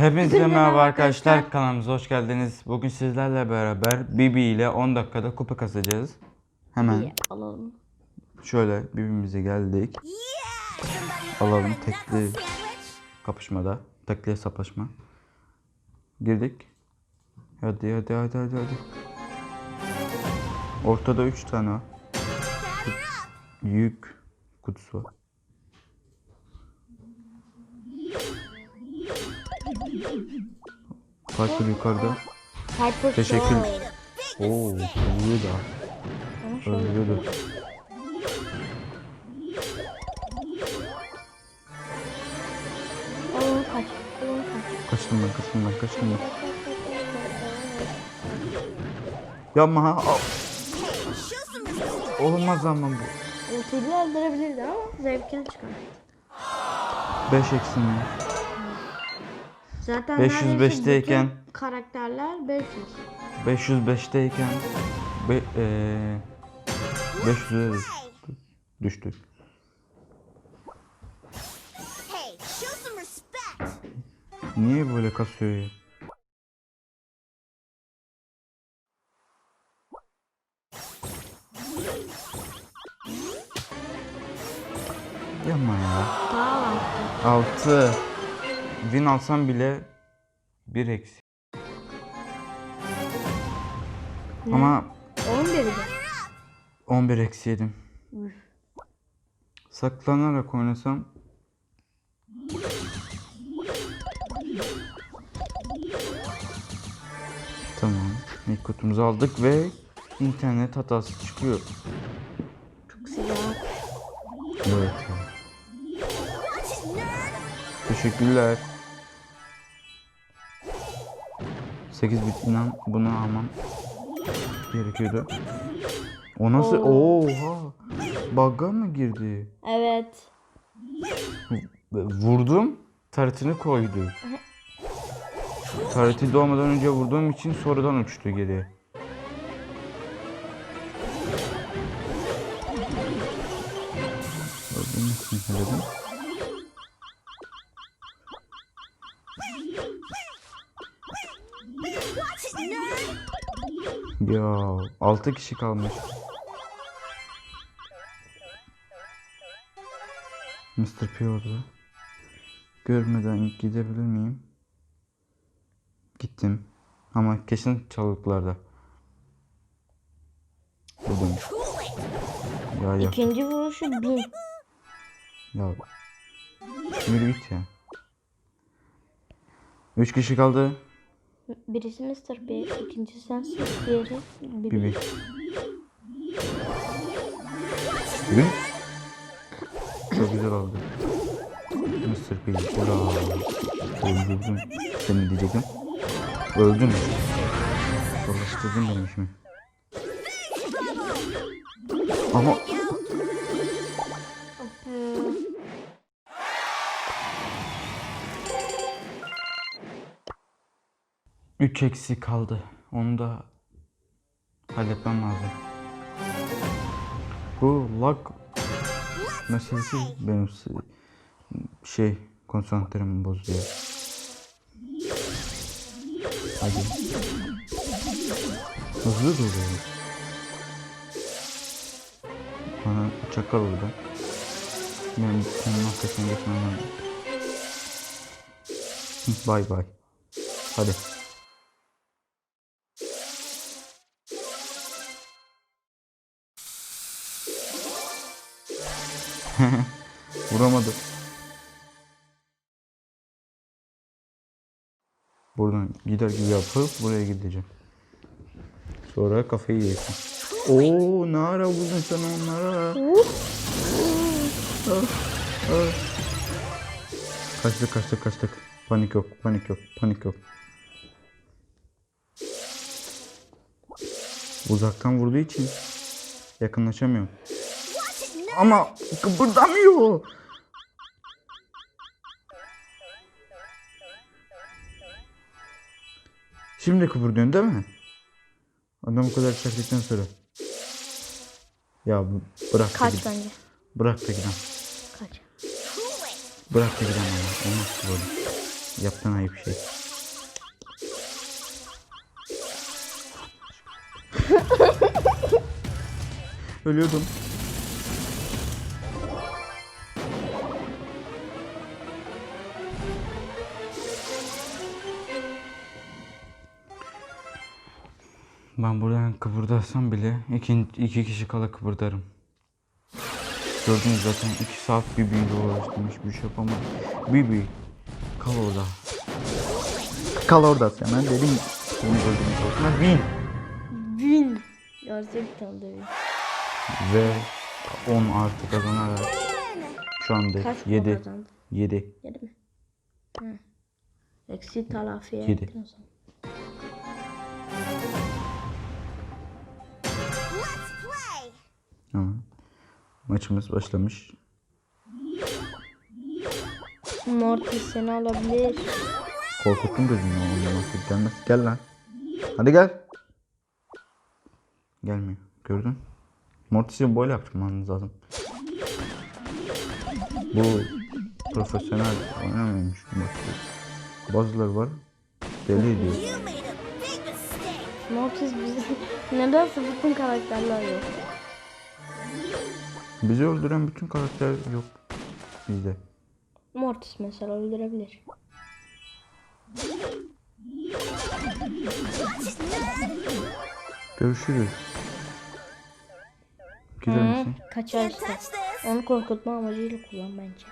Hepinize merhaba arkadaşlar. Kanalımıza hoş geldiniz. Bugün sizlerle beraber Bibi ile 10 dakikada kupa kasacağız. Hemen İyi, alalım. şöyle Bibi'mize geldik. Alalım tekli kapışmada. Tekli hesaplaşma. Girdik. Hadi hadi hadi hadi hadi. Ortada 3 tane. Yük kutusu var. Piper yukarıda. Hyper Teşekkür-. Oo, vuruyor da. Alalım kaç. Kaçtım ben, kaçtım ben, kaçtım ben. Yapma ha. Olmaz ama bu. Ultiyle öldürebilirdi ama zevkini çıkar. 5 eksim. Zaten 505'teyken neredeyse bütün karakterler 500. 505'teyken be, eee 500'e düştük. Hey, show some respect. Niye böyle kasıyor ya? Yapma ya. 6 Win alsam bile 1 eksi. Ama 11 de. 11 eksi yedim. Saklanarak oynasam Tamam. İlk kutumuzu aldık ve internet hatası çıkıyor. Çok sıcak. Evet. Teşekkürler. 8 bit inan bunu almam gerekiyordu. O nasıl? Oha. Bug'a mı girdi? Evet. Vurdum. Taretini koydu. Tareti doğmadan önce vurduğum için sonradan uçtu geriye. Öldüm için Ya 6 kişi kalmış. Mr. P orada. Görmeden gidebilir miyim? Gittim. Ama kesin çalılıklarda. Buradayım. Ya ya İkinci vuruşu 1000. ya. Yürü git ya. 3 kişi kaldı. Birisi Mr. P, ikincisi sensin, diğeri Bibi. Bibi. Çok güzel oldu. Mr. P. Ura. Öldürdüm. Seni diyecektim. Öldün. Zorlaştırdın benim işimi. Ama Üç eksi kaldı. Onu da halletmem lazım. Bu lag meselesi benim şey konsantremi bozuyor. Hadi. Hızlı doluyor. Bana çakal orada. Ben senin arkasına geçmem lazım. Bye bye. Hadi. Vuramadı. Buradan gider gibi yapıp buraya gideceğim. Sonra kafayı yiyeceksin. Oo ne ara vurdun sen onlara? Ah, ah. Kaçtık kaçtık kaçtık. Panik yok panik yok panik yok. Uzaktan vurduğu için yakınlaşamıyorum. Ama kıpırdamıyor. Şimdi kıpırdıyorsun değil mi? Adam o kadar çektikten sonra. Ya bu- bırak da Kaç gidin. bence. Bırak da gidin. Kaç. Bırak da gidin ya. Olmaz ki böyle. Yaptığın ayıp şey. Ölüyordum. Ben buradan kıpırdasam bile iki, iki kişi kala kıpırdarım. Gördünüz zaten iki saat bir büyüyle uğraştım. Hiçbir şey yapamadım. Bibi. Kal orada. Kal orada sen. Ben dedim. Bunu gördüğünüz olsun. Bin. Bin. Gerçekten de bin. Ve 10 artı kazanarak şu anda Kaç 7. 7. 7 mi? Hı. Eksi telafi 7. Maçımız başlamış. Mortis seni alabilir. Korkuttun gözünü oğlum. Nasıl gelmez. Gel lan. Hadi gel. Gelmiyor. Gördün. Mortis'i böyle yapmanız lazım. Bu profesyonel oynamıyormuş Mortis. Bazıları var. Deli ediyor. Mortis bizi nedense bütün karakterler yok. Bizi öldüren bütün karakter yok bizde. Mortis mesela öldürebilir. Görüşürüz. Hı, misin? kaçar Can't işte. touch this. Onu korkutma amacıyla kullan bence.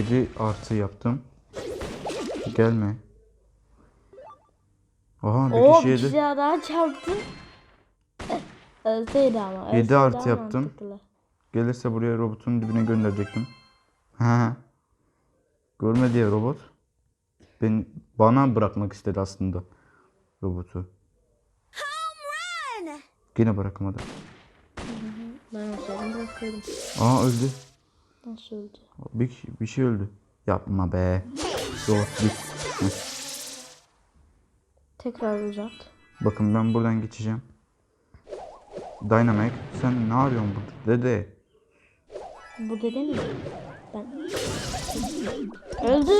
7 artı yaptım. Gelme. Aha bir Oo kişi bir yedi. kişi daha çarptı. Ölseydi ama. Yedi ölseydi artı daha yaptım. mantıklı. Gelirse buraya robotun dibine gönderecektim. Ha. Görmedi ya robot. Ben bana bırakmak istedi aslında robotu. Home run. Yine bırakamadı. Ben olsaydım bırakırdım. Aa öldü. Nasıl öldü? Bir, bir şey öldü. Yapma be. Robot git. Tekrar uzat. Bakın ben buradan geçeceğim. Dynamic sen ne yapıyorsun burada dede? Bu dede mi? Ben... Öldü.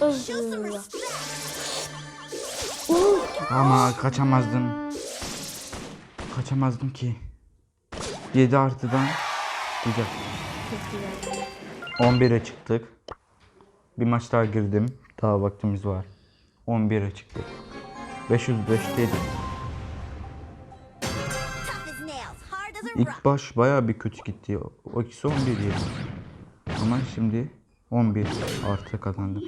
Öldü. Ama kaçamazdım. Kaçamazdım ki. 7 artıdan güzel. çok güzel. 11'e çıktık. Bir maç daha girdim. Daha vaktimiz var. 11'e çıktık. 505'teydik. Tough İlk baş baya bir kötü gitti. O ikisi 11 yedi. Ama şimdi 11 artı kazandım.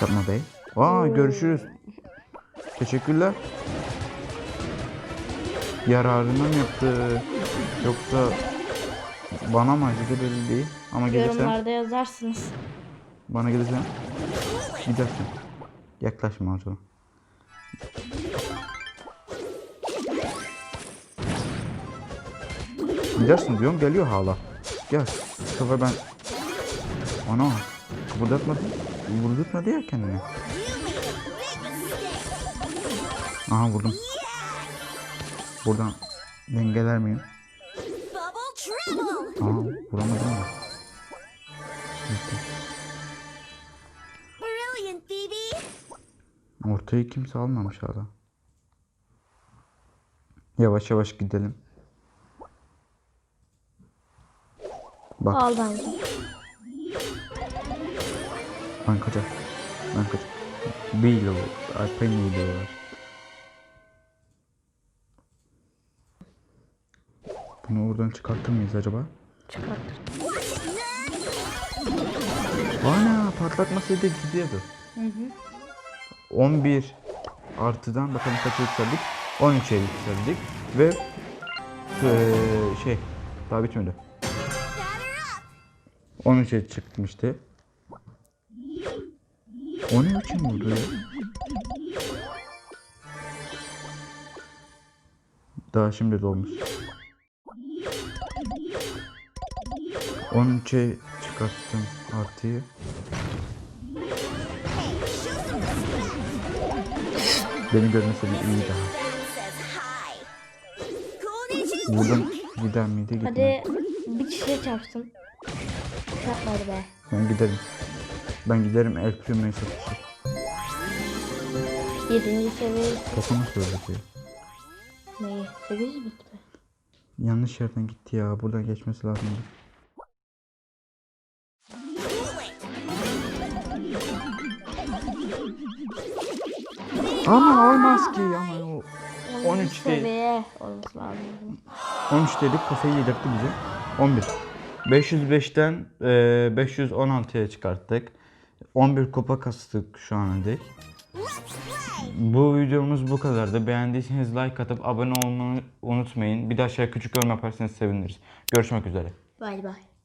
Yapma bey. Aa görüşürüz. Teşekkürler. Yararına mı yaptı? Yoksa bana mı acıdı belli değil. Ama gelirsen Yorumlarda yazarsınız. bana gelirsen gidersin. Yaklaşma o zaman. Gidersin diyorum geliyor hala. Gel. Bu sefer ben... Ana kıpırdatmadı. Vurdurtmadı ya kendini. Aha vurdum. Buradan dengeler miyim? Aha vuramadım mı? Ortayı kimse almamış hala. Yavaş yavaş gidelim. Bak Al bence. ben kaçar. Ben ile var. Alpen ile var. Bunu oradan çıkartır mıyız acaba? Çıkartır. Ana patlatmasaydı gidiyordu. Hı hı. 11 artıdan bakalım kaça yükseldik? 13'e yükseldik ve eee, şey daha bitmedi. Batter up. 13'e çıkmıştı. O ne biçim vurdu ya? Daha şimdi dolmuş. 13'e çıkarttım artıyı. Beni görmeseydi iyi daha. Buradan gider miydi gitmez. Hadi bir kişiye çarpsın. Çarpmadı be. Ben giderim. Ben giderim El Primo'yu satışır. Yedinci seviye Kafamı söyledi. neyi? Sekiz bitti? Yanlış yerden gitti ya. Buradan geçmesi lazımdı. Ama olmaz ki ama o 13 değil. seviye olması lazım. 13 dedik kafayı yedirtti bize. 11. 505'ten e, 516'ya çıkarttık. 11 kupa kastık şu ana dek. Bu videomuz bu kadardı. Beğendiyseniz like atıp abone olmayı unutmayın. Bir de aşağıya küçük yorum yaparsanız seviniriz. Görüşmek üzere. Bay bay.